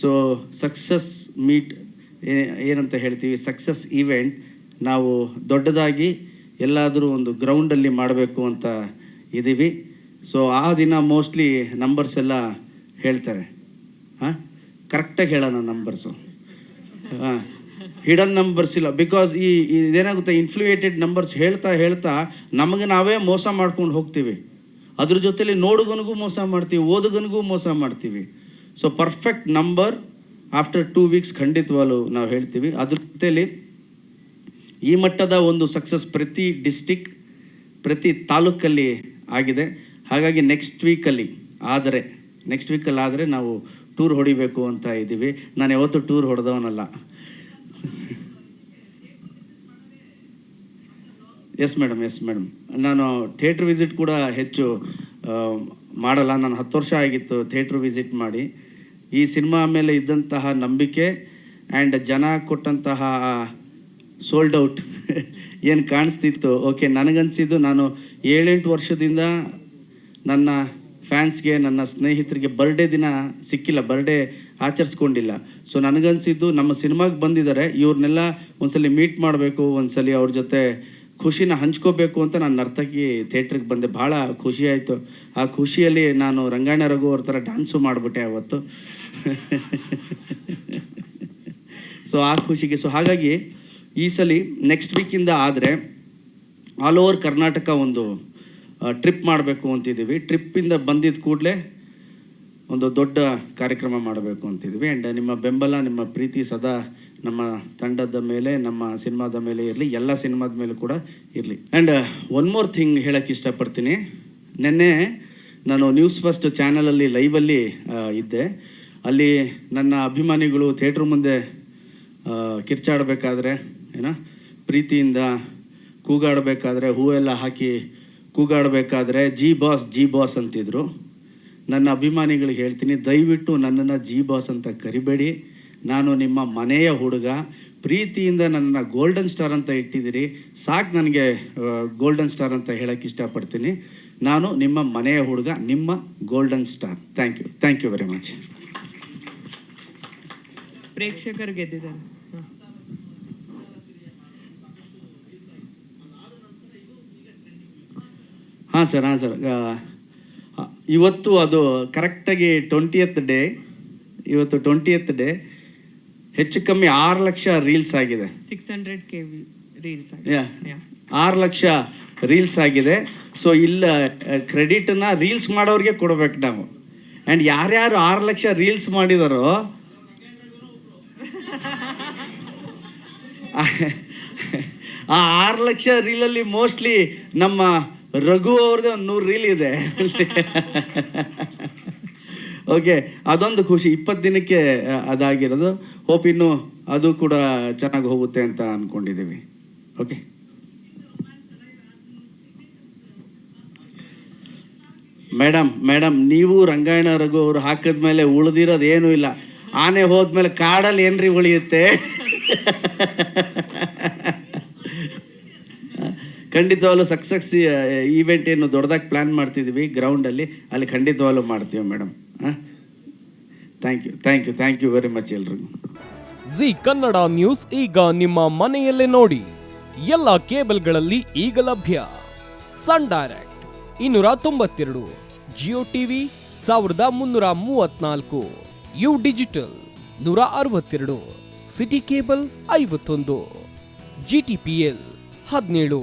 So success meet ಏನಂತ ಹೇಳ್ತೀವಿ? Success event ನಾವು ದೊಡ್ಡದಾಗಿ ಎಲ್ಲಾದರೂ ಒಂದು ಗ್ರೌಂಡಲ್ಲಿ ಮಾಡಬೇಕು ಅಂತ ಇದ್ದೀವಿ ಸೊ ಆ ದಿನ ಮೋಸ್ಟ್ಲಿ ನಂಬರ್ಸ್ ಎಲ್ಲ ಹೇಳ್ತಾರೆ. ಹಾಂ? ಕರೆಕ್ಟಾಗಿ ಹೇಳೋಣ ನಂಬರ್ಸು ಹಾಂ. ಹಿಡನ್ ನಂಬರ್ಸ್ ಇಲ್ಲ. ಬಿಕಾಸ್ ಈ ಇದೇನಾಗುತ್ತೆ? ಇನ್ಫ್ಲೂಯೇಟೆಡ್ ನಂಬರ್ಸ್ ಹೇಳ್ತಾ ಹೇಳ್ತಾ ನಮಗೆ ನಾವೇ ಮೋಸ ಮಾಡ್ಕೊಂಡು ಹೋಗ್ತೀವಿ. ಅದ್ರ ಜೊತೆಲಿ ನೋಡುಗನಿಗೂ ಮೋಸ ಮಾಡ್ತೀವಿ, ಓದುಗನಿಗೂ ಮೋಸ ಮಾಡ್ತೀವಿ. So perfect number after two weeks ಖಂಡಿತವಾಗಲು ನಾವು ಹೇಳ್ತೀವಿ. ಅದ್ರ ಜೊತೆಯಲ್ಲಿ ಈ ಮಟ್ಟದ ಒಂದು ಸಕ್ಸಸ್ ಪ್ರತಿ ಡಿಸ್ಟಿಕ್ ಪ್ರತಿ ತಾಲೂಕಲ್ಲಿ ಆಗಿದೆ. ಹಾಗಾಗಿ ನೆಕ್ಸ್ಟ್ ವೀಕಲ್ಲಿ ಆದರೆ ನೆಕ್ಸ್ಟ್ ವೀಕಲ್ಲಿ ಆದರೆ ನಾವು ಟೂರ್ ಹೊಡಿಬೇಕು ಅಂತ ಇದ್ದೀವಿ. ನಾನು ಯಾವತ್ತೂ ಟೂರ್ ಹೊಡೆದವನಲ್ಲ. ಎಸ್ ಮೇಡಮ್ ಎಸ್ ಮೇಡಮ್ ನಾನು ಥಿಯೇಟ್ರ್ ವಿಸಿಟ್ ಕೂಡ ಹೆಚ್ಚು ಮಾಡಲ್ಲ. ನಾನು ಹತ್ತು ವರ್ಷ ಆಗಿತ್ತು ಥಿಯೇಟ್ರ್ ವಿಸಿಟ್ ಮಾಡಿ. ಈ ಸಿನಿಮಾ ಮೇಲೆ ಇದ್ದಂತಹ ನಂಬಿಕೆ ಆ್ಯಂಡ್ ಜನ ಕೊಟ್ಟಂತಹ ಸೋಲ್ಡ್ ಔಟ್ ಏನು ಕಾಣಿಸ್ತಿತ್ತು? ಓಕೆ ನನಗನ್ಸಿದ್ದು ನಾನು ಏಳೆಂಟು ವರ್ಷದಿಂದ ನನ್ನ ಫ್ಯಾನ್ಸ್ಗೆ, ನನ್ನ ಸ್ನೇಹಿತರಿಗೆ ಬರ್ಡೇ ದಿನ ಸಿಕ್ಕಿಲ್ಲ ಬರ್ಡೇ ಆಚರಿಸ್ಕೊಂಡಿಲ್ಲ. ಸೊ ನನಗನ್ಸಿದ್ದು ನಮ್ಮ ಸಿನಿಮಾಗೆ ಬಂದಿದ್ದಾರೆ. ಇವ್ರನ್ನೆಲ್ಲ ಒಂದ್ಸಲಿ ಮೀಟ್ ಮಾಡಬೇಕು, ಒಂದ್ಸಲಿ ಅವ್ರ ಜೊತೆ ಖುಷಿನ ಹಂಚ್ಕೋಬೇಕು ಅಂತ ನಾನು ನರ್ತಕಿ ಥಿಯೇಟ್ರಿಗೆ ಬಂದೆ. ಭಾಳ ಖುಷಿ ಆಯಿತು. ಆ ಖುಷಿಯಲ್ಲಿ ನಾನು ರಂಗಾಯಣ ರಘು ಅವ್ರ ಥರ ಡ್ಯಾನ್ಸು ಮಾಡಿಬಿಟ್ಟೆ ಅವತ್ತು. ಸೊ, ಆ ಖುಷಿಗೆ, ಸೊ, ಹಾಗಾಗಿ ಈ ಸಲ ನೆಕ್ಸ್ಟ್ ವೀಕಿಂದ ಆದರೆ ಆಲ್ ಓವರ್ ಕರ್ನಾಟಕ ಒಂದು ಟ್ರಿಪ್ ಮಾಡಬೇಕು ಅಂತಿದ್ದೀವಿ. ಟ್ರಿಪ್ಪಿಂದ ಬಂದಿದ್ದ ಕೂಡಲೇ ಒಂದು ದೊಡ್ಡ ಕಾರ್ಯಕ್ರಮ ಮಾಡಬೇಕು ಅಂತಿದ್ವಿ. ಆ್ಯಂಡ್ ನಿಮ್ಮ ಬೆಂಬಲ, ನಿಮ್ಮ ಪ್ರೀತಿ ಸದಾ ನಮ್ಮ ತಂಡದ ಮೇಲೆ, ನಮ್ಮ ಸಿನಿಮಾದ ಮೇಲೆ ಇರಲಿ, ಎಲ್ಲ ಸಿನಿಮಾದ ಮೇಲೆ ಕೂಡ ಇರಲಿ. ಆ್ಯಂಡ್ ಒನ್ ಮೋರ್ ಥಿಂಗ್ ಹೇಳೋಕ್ಕೆ ಇಷ್ಟಪಡ್ತೀನಿ. ನಿನ್ನೆ ನಾನು ನ್ಯೂಸ್ ಫಸ್ಟ್ ಚಾನಲಲ್ಲಿ ಲೈವಲ್ಲಿ ಇದ್ದೆ. ಅಲ್ಲಿ ನನ್ನ ಅಭಿಮಾನಿಗಳು ಥಿಯೇಟ್ರ್ ಮುಂದೆ ಕಿರ್ಚಾಡಬೇಕಾದ್ರೆ, ಏನ, ಪ್ರೀತಿಯಿಂದ ಕೂಗಾಡಬೇಕಾದ್ರೆ, ಹೂವೆಲ್ಲ ಹಾಕಿ ಕೂಗಾಡಬೇಕಾದ್ರೆ, ಜಿ ಬಾಸ್ ಜಿ ಬಾಸ್ ಅಂತಿದ್ರು. ನನ್ನ ಅಭಿಮಾನಿಗಳಿಗೆ ಹೇಳ್ತೀನಿ ದಯವಿಟ್ಟು ನನ್ನನ್ನು ಜಿ ಬಾಸ್ ಅಂತ ಕರಿಬೇಡಿ. ನಾನು ನಿಮ್ಮ ಮನೆಯ ಹುಡುಗ. ಪ್ರೀತಿಯಿಂದ ನನ್ನನ್ನು ಗೋಲ್ಡನ್ ಸ್ಟಾರ್ ಅಂತ ಇಟ್ಟಿದ್ದೀರಿ. ಸಾಕು ನನಗೆ ಗೋಲ್ಡನ್ ಸ್ಟಾರ್ ಅಂತ ಹೇಳೋಕ್ಕೆ ಇಷ್ಟಪಡ್ತೀನಿ. ನಾನು ನಿಮ್ಮ ಮನೆಯ ಹುಡುಗ ನಿಮ್ಮ golden star thank you thank you very much ಪ್ರೇಕ್ಷಕರು ಗೆದ್ದಿದ್ದಾರೆ. ಹ. ಹಾಂ ಸರ್ ಹಾಂ ಸರ್. ಇವತ್ತು ಅದು ಕರೆಕ್ಟಾಗಿ ಟ್ವೆಂಟಿಯತ್ ಡೇ ಇವತ್ತು ಟ್ವೆಂಟಿಯತ್ ಡೇ ಹೆಚ್ಚು ಕಮ್ಮಿ ಆರು ಲಕ್ಷ ರೀಲ್ಸ್ ಆಗಿದೆ. Six hundred K V reels ಯಾ. ಆರು ಲಕ್ಷ ರೀಲ್ಸ್ ಆಗಿದೆ. ಸೊ ಇಲ್ಲ ಕ್ರೆಡಿಟನ್ನು ರೀಲ್ಸ್ ಮಾಡೋರಿಗೆ ಕೊಡಬೇಕು ನಾವು. ಆ್ಯಂಡ್ ಯಾರ್ಯಾರು ಆರು ಲಕ್ಷ ರೀಲ್ಸ್ ಮಾಡಿದಾರೋ ಆ ಆರು ಲಕ್ಷ ರೀಲಲ್ಲಿ ಮೋಸ್ಟ್ಲಿ ನಮ್ಮ ರಘು ಅವ್ರದ್ದೇ ಒಂದು ನೂರು ರೀಲ್ ಇದೆ. ಓಕೆ ಅದೊಂದು ಖುಷಿ. ಇಪ್ಪತ್ತು ದಿನಕ್ಕೆ ಅದಾಗಿರೋದು. ಹೋಪ್ ಇನ್ನು ಅದು ಕೂಡ ಚೆನ್ನಾಗಿ ಹೋಗುತ್ತೆ ಅಂತ ಅಂದ್ಕೊಂಡಿದ್ದೀವಿ ಓಕೆ ಮೇಡಮ್ ಮೇಡಮ್ ನೀವು ರಂಗಾಯಣ ರಘು ಅವರು ಹಾಕಿದ್ಮೇಲೆ ಉಳಿದಿರೋದು ಏನೂ ಇಲ್ಲ. ಆನೆ ಹೋದ್ಮೇಲೆ ಕಾಡಲ್ಲಿ ಏನ್ರಿ ಉಳಿಯುತ್ತೆ? ಖಂಡಿತವಾಗ್ಲೂ ಸಕ್ಸಸ್ ಈವೆಂಟ್ ಏನು ದೊಡ್ಡದಾಗಿ ಪ್ಲ್ಯಾನ್ ಮಾಡ್ತಿದ್ದೀವಿ ಗ್ರೌಂಡಲ್ಲಿ ಅಲ್ಲಿ ಖಂಡಿತವಾಗ್ಲೂ ಮಾಡ್ತೀವಿ madam thank you thank you thank you very much ಎಲ್ರಿಗೂ. ಜಿ ಕನ್ನಡ ನ್ಯೂಸ್ ಈಗ ನಿಮ್ಮ ಮನೆಯಲ್ಲೇ ನೋಡಿ. ಎಲ್ಲ ಕೇಬಲ್ಗಳಲ್ಲಿ ಈಗ ಲಭ್ಯ. ಸನ್ ಡೈರೆಕ್ಟ್ ಇನ್ನೂರ ತೊಂಬತ್ತೆರಡು, ಜಿಯೋ ಟಿವಿ ಸಾವಿರದ ಮುನ್ನೂರ ಮೂವತ್ನಾಲ್ಕು, ಯು ಡಿಜಿಟಲ್ ನೂರ ಅರವತ್ತೆರಡು, ಸಿಟಿ ಕೇಬಲ್ ಐವತ್ತೊಂದು, ಜಿ ಟಿ ಪಿ ಎಲ್ ಹದಿನೇಳು.